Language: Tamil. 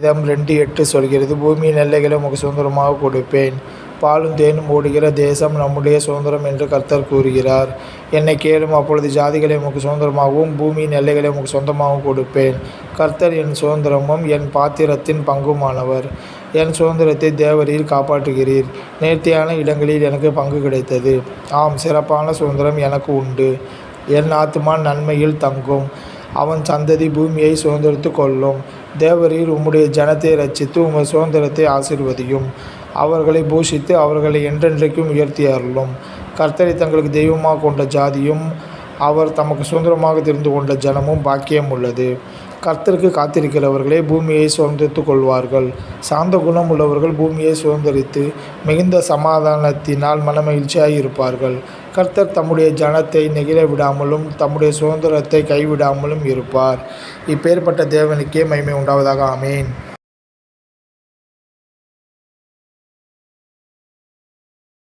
இதம் ரெண்டு எட்டு சொல்கிறது பூமியின் எல்லைகளை உமக்கு சுதந்திரமாக கொடுப்பேன். பாலும் தேனும் ஓடுகிற தேசம் நம்முடைய சுதந்திரம் என்று கர்த்தர் கூறுகிறார். என்னை கேளும் அப்பொழுது ஜாதிகளை உமக்கு சுதந்திரமாகவும் பூமியின் எல்லைகளை உமக்கு சொந்தமாகவும் கொடுப்பேன். கர்த்தர் என் சுதந்திரமும் என் பாத்திரத்தின் பங்குமானவர். என் சுதந்திரத்தை தேவரில் காப்பாற்றுகிறீர். நேர்த்தியான இடங்களில் எனக்கு பங்கு கிடைத்தது. ஆம் சிறப்பான சுதந்திரம் எனக்கு உண்டு. என் ஆத்துமா நன்மையில் தங்கும். அவன் சந்ததி பூமியை சுதந்திரித்து கொள்ளும். தேவரீர் உம்முடைய ஜனத்தை ரச்சித்து உங்கள் சுதந்திரத்தை ஆசிர்வதியும். அவர்களை பூஷித்து அவர்களை என்றென்றைக்கும் உயர்த்தி அருளும். கர்த்தரை தங்களுக்கு தெய்வமாக கொண்ட ஜாதியும் அவர் தமக்கு சுதந்திரமாக தெரிந்து கொண்ட ஜனமும் பாக்கியம் உள்ளது. கர்த்தருக்கு காத்திருக்கிறவர்களே பூமியை சுதந்திரித்து கொள்வார்கள். சாந்த குணம் உள்ளவர்கள் பூமியை சுதந்திரித்து மிகுந்த சமாதானத்தினால் மனமகிழ்ச்சியாக இருப்பார்கள். கர்த்தர் தம்முடைய ஜனத்தை நெகிழ விடாமலும் தம்முடைய சுதந்திரத்தை கைவிடாமலும் இருப்பார். இப்பேற்பட்ட தேவனுக்கே மகிமை உண்டாவதாக. ஆமேன்.